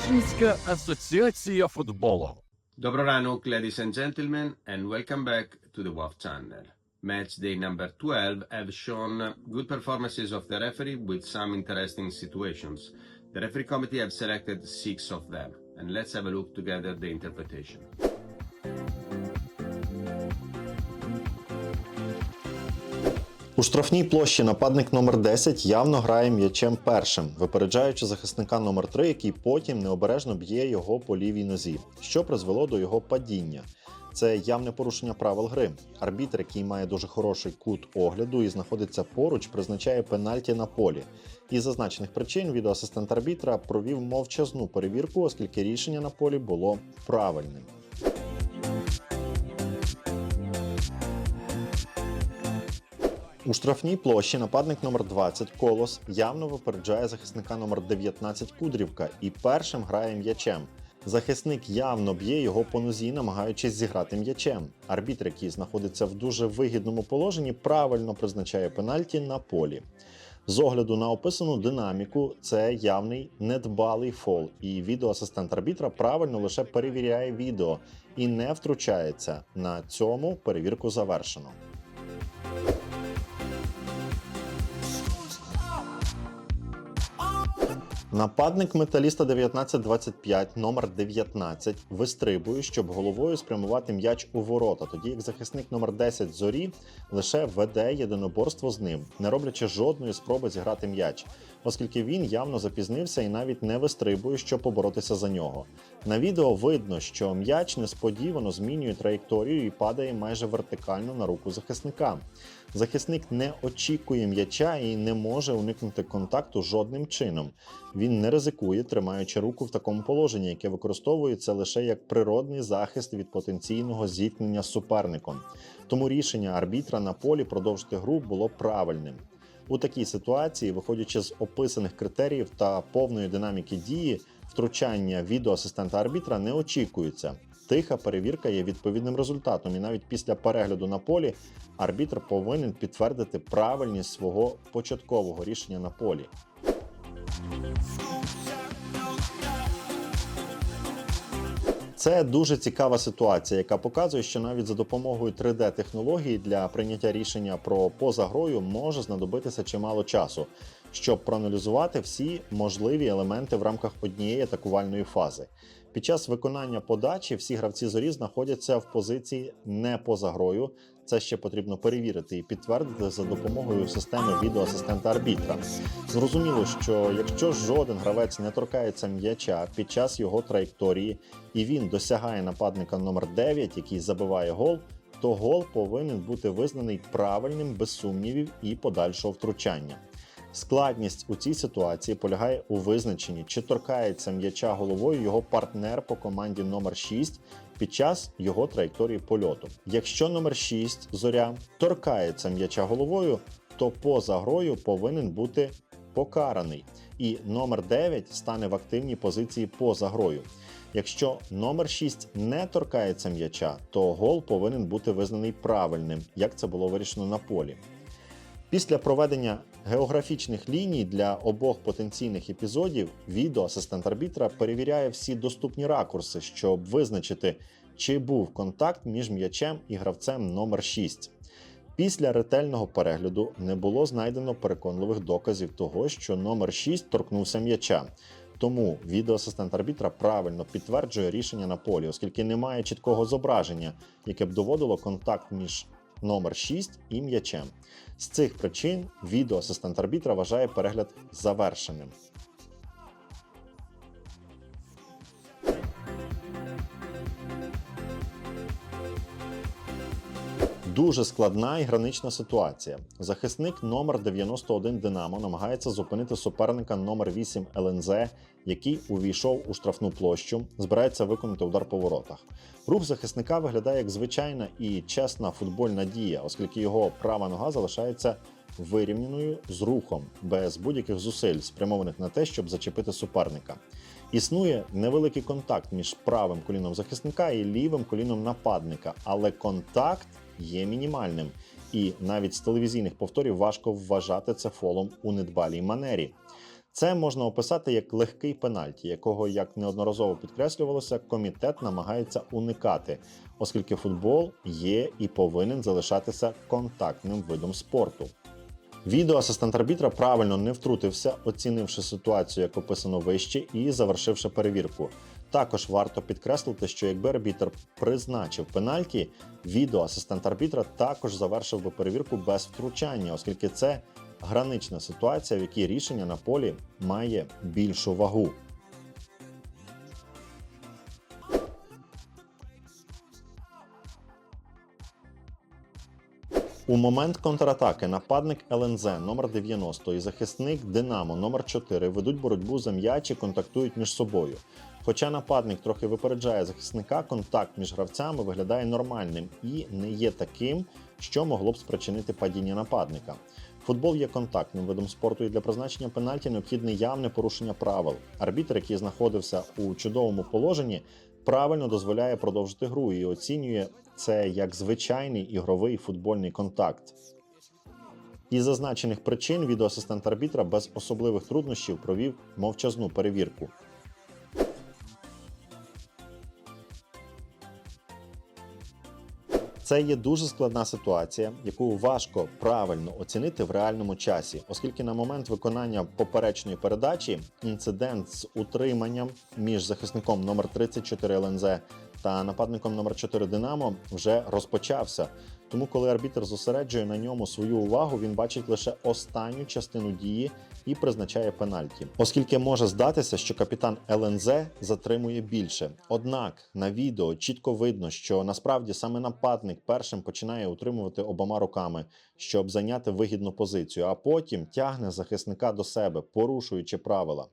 Російська асоціація футболу. Dobro ranok, ladies and gentlemen, and welcome back to the WAF channel. Match day number 12 have shown good performances of the referee with some interesting situations. The referee committee have selected six of them, and let's have a look together the interpretation. У штрафній площі нападник номер 10 явно грає м'ячем першим, випереджаючи захисника номер 3 який потім необережно б'є його по лівій нозі, що призвело до його падіння. Це явне порушення правил гри. Арбітр, який має дуже хороший кут огляду і знаходиться поруч, призначає пенальті на полі. Із зазначених причин відеоасистент арбітра провів мовчазну перевірку, оскільки рішення на полі було правильним. У штрафній площі нападник номер 20 Колос явно випереджає захисника номер 19 Кудрівка і першим грає м'ячем. Захисник явно б'є його по нозі, намагаючись зіграти м'ячем. Арбітр, який знаходиться в дуже вигідному положенні, правильно призначає пенальті на полі. З огляду на описану динаміку, це явний недбалий фол, і відеоасистент арбітра правильно лише перевіряє відео і не втручається. На цьому перевірку завершено. Нападник металіста 1925 номер 19 вистрибує, щоб головою спрямувати м'яч у ворота, тоді як захисник номер 10 зорі лише веде єдиноборство з ним, не роблячи жодної спроби зіграти м'яч, оскільки він явно запізнився і навіть не вистрибує, щоб поборотися за нього. На відео видно, що м'яч несподівано змінює траєкторію і падає майже вертикально на руку захисника. Захисник не очікує м'яча і не може уникнути контакту жодним чином. Він не ризикує, тримаючи руку в такому положенні, яке використовується лише як природний захист від потенційного зіткнення з суперником. Тому рішення арбітра на полі продовжити гру було правильним. У такій ситуації, виходячи з описаних критеріїв та повної динаміки дії, втручання відеоасистента арбітра не очікується. Тиха перевірка є відповідним результатом, і навіть після перегляду на полі арбітр повинен підтвердити правильність свого початкового рішення на полі. Це дуже цікава ситуація, яка показує, що навіть за допомогою 3D-технології для прийняття рішення про поза грою може знадобитися чимало часу, щоб проаналізувати всі можливі елементи в рамках однієї атакувальної фази. Під час виконання подачі всі гравці зорі знаходяться в позиції не поза грою. Це ще потрібно перевірити і підтвердити за допомогою системи відеоасистента арбітра. Зрозуміло, що якщо жоден гравець не торкається м'яча під час його траєкторії і він досягає нападника номер 9, який забиває гол, то гол повинен бути визнаний правильним без сумнівів і подальшого втручання. Складність у цій ситуації полягає у визначенні, чи торкається м'яча головою його партнер по команді номер 6 під час його траєкторії польоту. Якщо номер 6 зоря торкається м'яча головою, то поза грою повинен бути покараний, і номер 9 стане в активній позиції поза грою. Якщо номер 6 не торкається м'яча, то гол повинен бути визнаний правильним, як це було вирішено на полі. Після проведення географічних ліній для обох потенційних епізодів відеоасистент арбітра перевіряє всі доступні ракурси, щоб визначити, чи був контакт між м'ячем і гравцем номер 6. Після ретельного перегляду не було знайдено переконливих доказів того, що номер 6 торкнувся м'яча. Тому відеоасистент арбітра правильно підтверджує рішення на полі, оскільки немає чіткого зображення, яке б доводило контакт між номер 6 і м'ячем. З цих причин відеоасистент арбітра вважає перегляд завершеним. Дуже складна і гранична ситуація. Захисник номер 91 Динамо намагається зупинити суперника номер 8 ЛНЗ, який увійшов у штрафну площу, збирається виконати удар по воротах. Рух захисника виглядає як звичайна і чесна футбольна дія, оскільки його права нога залишається вирівняною з рухом, без будь-яких зусиль, спрямованих на те, щоб зачепити суперника. Існує невеликий контакт між правим коліном захисника і лівим коліном нападника, але контакт є мінімальним, і навіть з телевізійних повторів важко вважати це фолом у недбалій манері. Це можна описати як легкий пенальті, якого, як неодноразово підкреслювалося, комітет намагається уникати, оскільки футбол є і повинен залишатися контактним видом спорту. Відеоасистент арбітра правильно не втрутився, оцінивши ситуацію, як описано вище, і завершивши перевірку. Також варто підкреслити, що якби арбітр призначив пенальті, відеоасистент арбітра також завершив би перевірку без втручання, оскільки це гранична ситуація, в якій рішення на полі має більшу вагу. У момент контратаки нападник ЛНЗ номер 90 і захисник Динамо номер 4 ведуть боротьбу за м'яч і контактують між собою. Хоча нападник трохи випереджає захисника, контакт між гравцями виглядає нормальним і не є таким, що могло б спричинити падіння нападника. Футбол є контактним видом спорту, і для призначення пенальті необхідне явне порушення правил. Арбітр, який знаходився у чудовому положенні, правильно дозволяє продовжити гру і оцінює це як звичайний ігровий футбольний контакт. Із зазначених причин відеоасистент арбітра без особливих труднощів провів мовчазну перевірку. Це є дуже складна ситуація, яку важко правильно оцінити в реальному часі, оскільки на момент виконання поперечної передачі інцидент з утриманням між захисником номер 34 ЛНЗ та нападником номер 4 Динамо вже розпочався. Тому, коли арбітр зосереджує на ньому свою увагу, він бачить лише останню частину дії і призначає пенальті, оскільки може здатися, що капітан ЛНЗ затримує більше. Однак на відео чітко видно, що насправді саме нападник першим починає утримувати обома руками, щоб зайняти вигідну позицію, а потім тягне захисника до себе, порушуючи правила.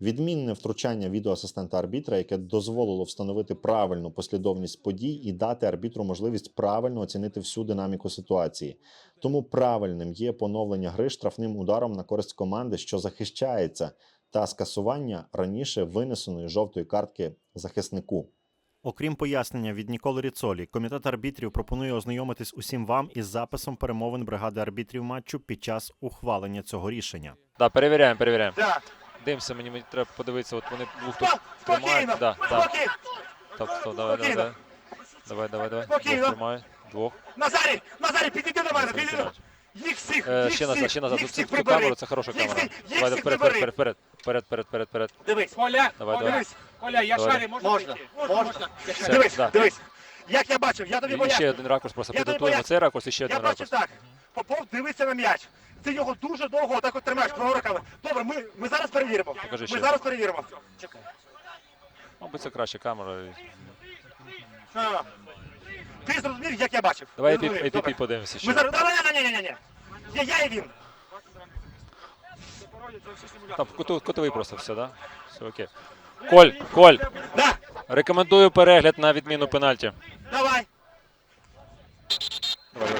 Відмінне втручання відеоасистента арбітра, яке дозволило встановити правильну послідовність подій і дати арбітру можливість правильно оцінити всю динаміку ситуації. Тому правильним є поновлення гри штрафним ударом на користь команди, що захищається, та скасування раніше винесеної жовтої картки захиснику. Окрім пояснення від Ніколи Ріцолі, комітет арбітрів пропонує ознайомитись усім вам із записом перемовин бригади арбітрів матчу під час ухвалення цього рішення. Да, перевіряємо, перевіряємо. Так, Дивимося, мені, мені треба подивитися, от вони двох тут тримають. Да, да. спокійно. Стоп, стоп, давай, давай, давай. Давай, давай, давай. Двох тримаю. Двох. Назарі, Назарі, підійди до мене, підійди. Їх всіх, Е, їх ще назад, ще назад. їх Тут цю всіх камеру, це хороша Їх камера. всіх- Давай, вперед, вперед, вперед, вперед, вперед, вперед, вперед. Дивись, Коля, Давай, давай. дивись. Коля, я Давай. шарю, можна? Можна, Можна, можна. Дивись, дивись. Як я бачив, я тобі І ще один ракурс, просто підготуємо цей ракурс і ще Я один бачив ракурс. так. Попов дивиться на м'яч. Ти його дуже довго отак от тримаєш двома руками. Добре, ми, ми зараз перевіримо. Покажи Ми ще. зараз перевіримо. Мабуть, це краще камера. А. Ти зрозумів, як я бачив. Давай зрозумів, добре. APP подивимося Ми ще. зараз... Ні, ні, ні, ні, ні. Я, я і він. Там куту- кутовий просто все, да? Все окей. Коль, Коль, Да, рекомендую перегляд на відміну пенальті. давай.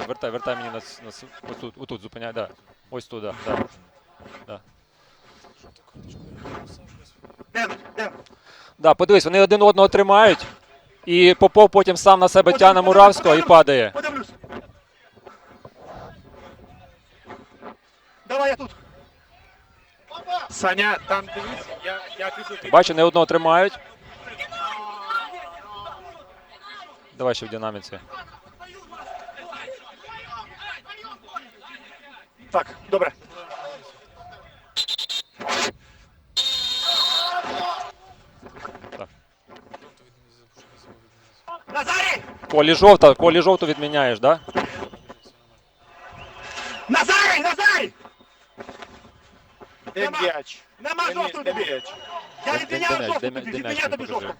Вертай, вертай мені на, с- на с- ось тут, отут зупиняй, да. Ось тут, да, да. да. Подивись, вони один одного тримають, і Попов потім сам на себе тягне Муравського і падає. Подивлюсь. Давай я тут. Саня, там дивись, я, я піду. Бачу, не одного тримають. Давай ще в динаміці. Так, добре. Так. Назарі! Колі жовта, колі жовту відміняєш, да? Назарі! Назарі! Де Нема. м'яч? Нема Де м'яч? жовтої Де тобі! м'яч? Я Де- де відміняю м'яч? жовту Де тобі! м'яч? Де м'яч? Відміняю тобі Покажи. жовту!